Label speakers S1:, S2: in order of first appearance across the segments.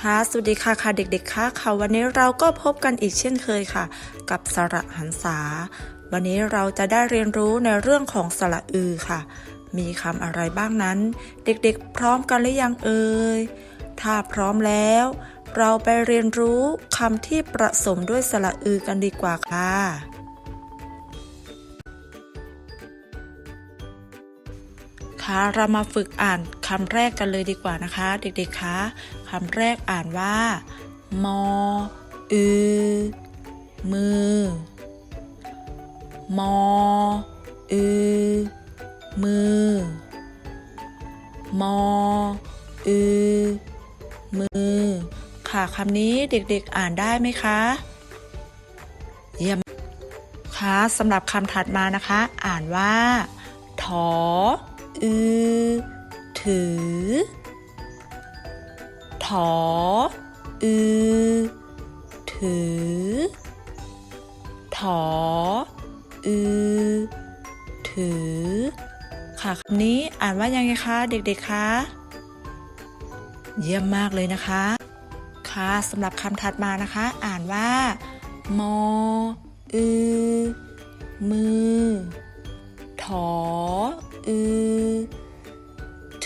S1: ค่ะสวัสดีค่ะค่ะเด็กๆค่ะค่ะ วันนี้เราก็พบกันอีกเช่นเคยค่ะ กับสระหันษา วันนี้เราจะได้เรียนรู้ในเรื่องของสระอือค่ะ มีคำอะไรบ้างนั้น เด็กๆ พร้อมกันหรือยังเอ่ยถ้าพร้อมแล้ว เราไปเรียนรู้คำที่ประสมด้วยสระอือกันดีกว่าค่ะ คะ เรามาฝึกอ่านคำแรกกันเลยดีกว่านะคะ เด็กๆคะคำแรกอ่านว่า มอ อือ มือ มอ อือ มือ มอ อือ มือ ค่ะคำนี้เด็กๆอ่านได้ไหมคะเยี่ยมค่ะสำหรับคำถัดมานะคะ อ่านว่า ถอ อือ ถือ ถอ อือ ถือ ถอ อือ ถือ ค่ะคำนี้อ่านว่ายังไงคะเด็กๆ คะ เยี่ยมมากเลยนะคะ ค่ะสำหรับคำถัดมานะคะ อ่านว่า มอ อือ มือ ถอ อือ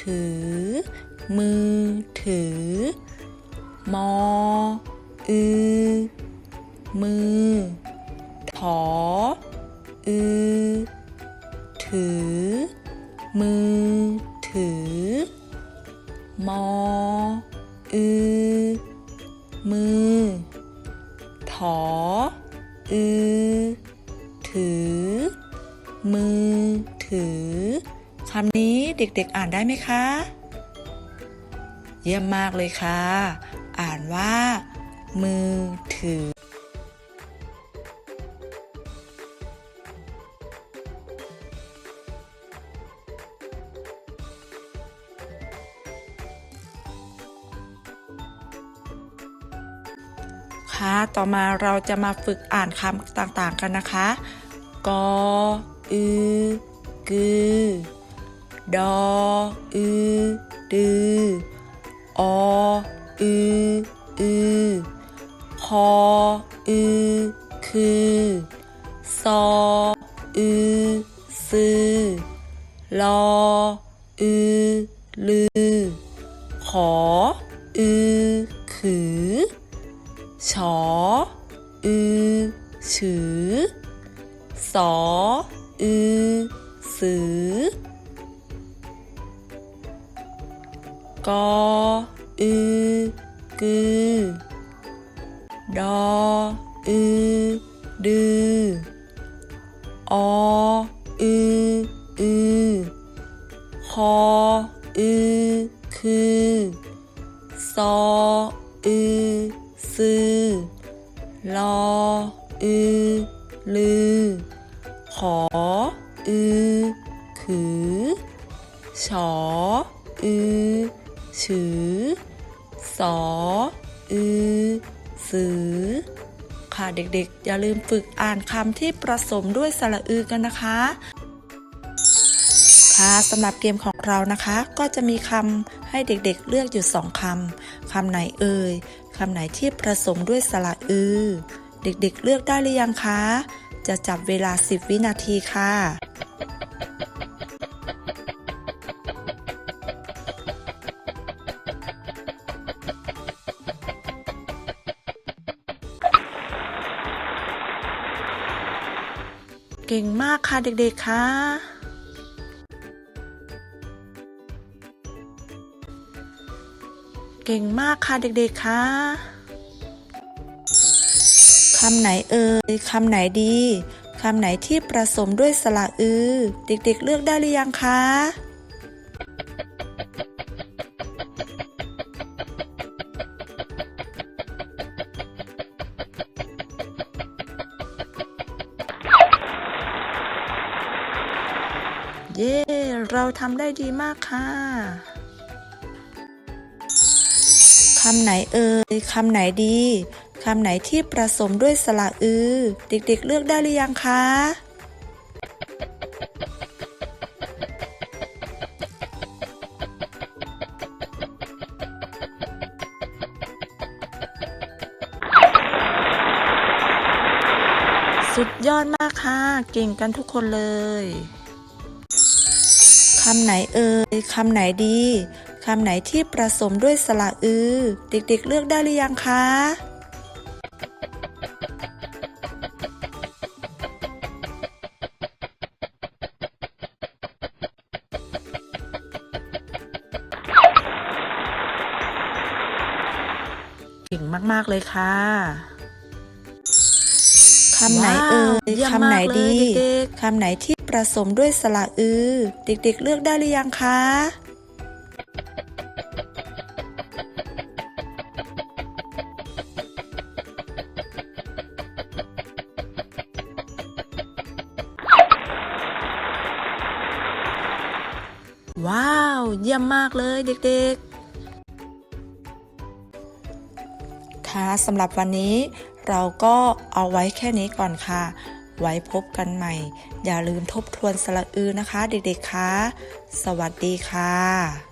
S1: ถือ มือถือ มอ อือ มือ ถอ อือ ถือ มือ ถือ มอ อือ มือ ถอ อือ ถือ มือ ถือ คำนี้เด็กๆอ่านได้ไหมคะ เยี่ยมมากเลยค่ะ อ่านว่า มือถือ ค่ะ ต่อมาเราจะมาฝึกอ่านคำต่างๆกันนะคะ กอ อือ กือ ดอ อือดือออืออือคออือคือซออือซือลออือลือ ขอ อือขือชออือฉือสออือสือ กออือกือดออือดือออืออือคออือคือซออือซือลออือลือ ขออือ ขือ ชออือ ฉือ สอ อือ สือ ค่ะเด็กๆ อย่าลืมฝึกอ่านคำที่ประสมด้วยสระอือกันนะคะ ค่ะสำหรับเกมของเรานะคะ ก็จะมีคำให้เด็กๆ เลือกอยู่สองคำคำไหนเอ่ยคำไหนที่ผสมด้วยสระอือ เด็กๆ เลือกได้หรือยังคะ จะจับเวลา 10 วินาทีค่ะ เก่งมากค่ะเด็กๆค่ะเก่งมากค่ะเด็กๆค่ะคำไหนเอ่ยคำไหนดีคำไหนที่ประสมด้วยสระอือ เด็กๆเลือกได้หรือยังคะ เย้ เราทำได้ดีมากค่ะคำไหนเอ่ยคำไหนดีคำไหนที่ผสมด้วยสระอือ เด็กๆ เลือกได้หรือยังคะ สุดยอดมากค่ะ เก่งกันทุกคนเลยำไหนเอ่ยคำไหนดีคำไหนที่ผสมด้วยสระอือ เด็กๆ เลือกได้หรือยังคะ เก่งมาก ๆ เลยค่ะคำไหนเอ่ย
S2: ว้าว
S1: คำไหนดี
S2: เยี่ยมมากเลยเด็ก
S1: คำไหนที่ ผสมด้วยสระอือ เด็กๆเลือกได้หรือยังคะ
S2: ว้าว เยี่ยมมากเลยเด็ก
S1: ค่ะสำหรับวันนี้เราก็เอาไว้แค่นี้ก่อนค่ะ ไว้พบกันใหม่ อย่าลืมทบทวนสระอือนะคะ เด็กๆคะ สวัสดีค่ะ